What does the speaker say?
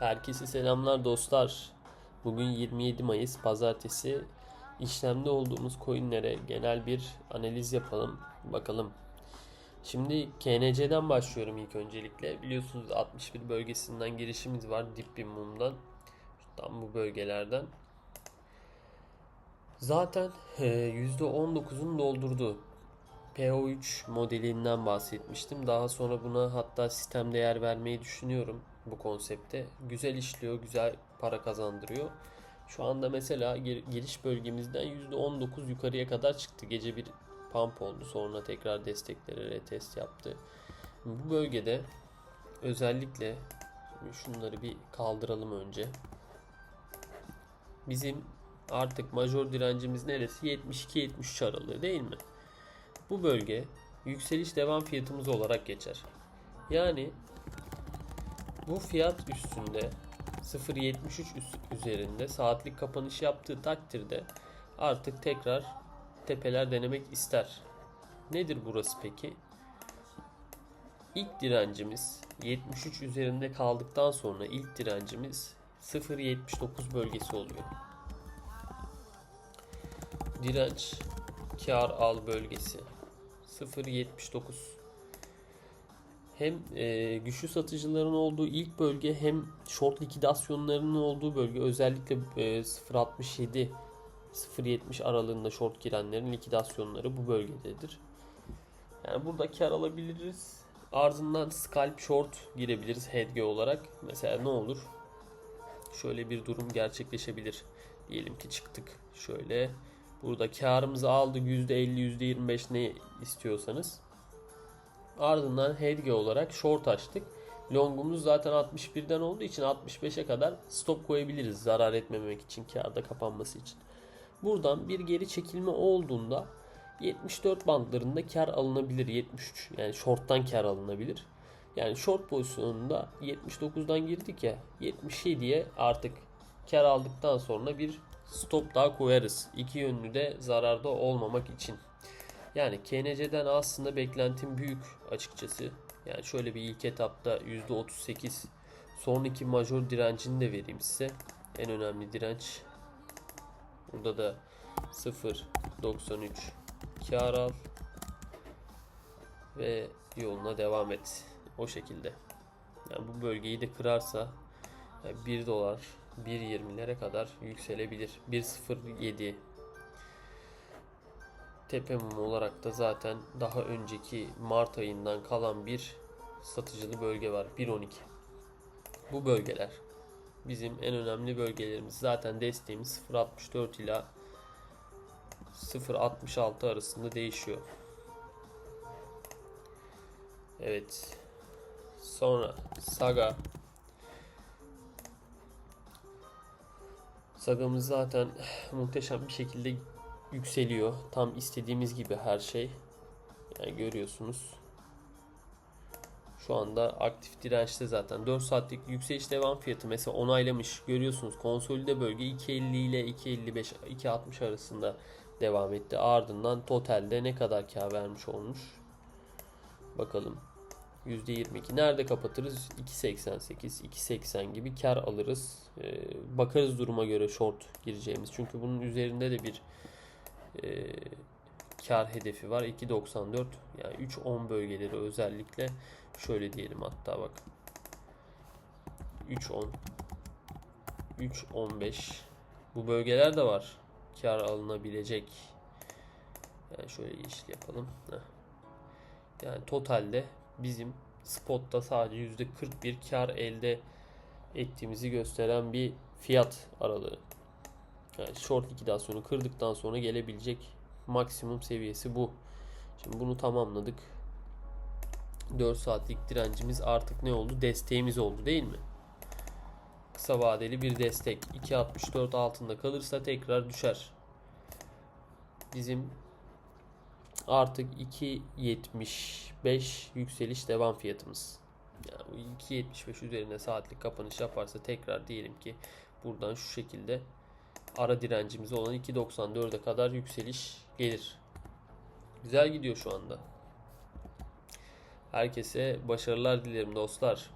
Herkese selamlar dostlar. Bugün 27 Mayıs Pazartesi. İşlemde olduğumuz coinlere genel bir analiz yapalım. Bakalım. Şimdi KNC'den başlıyorum ilk öncelikle. Biliyorsunuz 61 bölgesinden girişimiz var. Dip bir mumdan. Tam bu bölgelerden. Zaten e, %19'un doldurdu. PO3 modelinden bahsetmiştim. Daha sonra buna hatta sistem değer vermeyi düşünüyorum bu konsepte. Güzel işliyor, güzel para kazandırıyor. Şu anda mesela gir- giriş bölgemizden %19 yukarıya kadar çıktı. Gece bir pump oldu. Sonra tekrar destekleri retest yaptı. Bu bölgede özellikle şunları bir kaldıralım önce. Bizim artık major direncimiz neresi? 72-73 aralığı değil mi? Bu bölge yükseliş devam fiyatımız olarak geçer. Yani bu fiyat üstünde 0.73 üs- üzerinde saatlik kapanış yaptığı takdirde artık tekrar tepeler denemek ister. Nedir burası peki? İlk direncimiz 73 üzerinde kaldıktan sonra ilk direncimiz 0.79 bölgesi oluyor. Direnç kar al bölgesi 0.79 hem e, güçlü satıcıların olduğu ilk bölge hem short likidasyonlarının olduğu bölge özellikle e, 0.67 0.70 aralığında short girenlerin likidasyonları bu bölgededir. Yani burada kar alabiliriz. Ardından scalp short girebiliriz hedge olarak. Mesela ne olur? Şöyle bir durum gerçekleşebilir. Diyelim ki çıktık şöyle. Burada karımızı aldık %50 %25 ne istiyorsanız. Ardından hedge olarak short açtık. Longumuz zaten 61'den olduğu için 65'e kadar stop koyabiliriz zarar etmemek için karda kapanması için. Buradan bir geri çekilme olduğunda 74 bandlarında kar alınabilir 73 yani short'tan kar alınabilir. Yani short pozisyonunda 79'dan girdik ya 77'ye artık kar aldıktan sonra bir stop daha koyarız. İki yönlü de zararda olmamak için. Yani KNC'den aslında beklentim büyük açıkçası. Yani şöyle bir ilk etapta %38 sonraki major direncini de vereyim size. En önemli direnç. Burada da 0.93 kar al ve yoluna devam et. O şekilde. Yani bu bölgeyi de kırarsa yani 1 dolar 1.20'lere kadar yükselebilir. 1.07 tepe mumu olarak da zaten daha önceki Mart ayından kalan bir satıcılı bölge var. 1.12. Bu bölgeler bizim en önemli bölgelerimiz. Zaten desteğimiz 0.64 ila 0.66 arasında değişiyor. Evet. Sonra Saga Saga'mız zaten muhteşem bir şekilde yükseliyor. Tam istediğimiz gibi her şey. Yani görüyorsunuz. Şu anda aktif dirençte zaten. 4 saatlik yükseliş devam fiyatı mesela onaylamış. Görüyorsunuz konsolide bölge 2.50 ile 2.55 2.60 arasında devam etti. Ardından totalde ne kadar kar vermiş olmuş. Bakalım. %22. Nerede kapatırız? 2.88, 2.80 gibi kar alırız. Ee, bakarız duruma göre short gireceğimiz. Çünkü bunun üzerinde de bir e, kar hedefi var. 2.94 yani 3.10 bölgeleri özellikle şöyle diyelim hatta bak 3.10 3.15 bu bölgeler de var. Kar alınabilecek. Yani şöyle yeşil yapalım. Heh. Yani totalde bizim spotta sadece %41 kar elde ettiğimizi gösteren bir fiyat aralığı. Yani short likidasyonu kırdıktan sonra gelebilecek maksimum seviyesi bu. Şimdi bunu tamamladık. 4 saatlik direncimiz artık ne oldu? Desteğimiz oldu değil mi? Kısa vadeli bir destek. 2.64 altında kalırsa tekrar düşer. Bizim artık 2.75 yükseliş devam fiyatımız. Yani 2.75 üzerine saatlik kapanış yaparsa tekrar diyelim ki buradan şu şekilde ara direncimiz olan 2.94'e kadar yükseliş gelir. Güzel gidiyor şu anda. Herkese başarılar dilerim dostlar.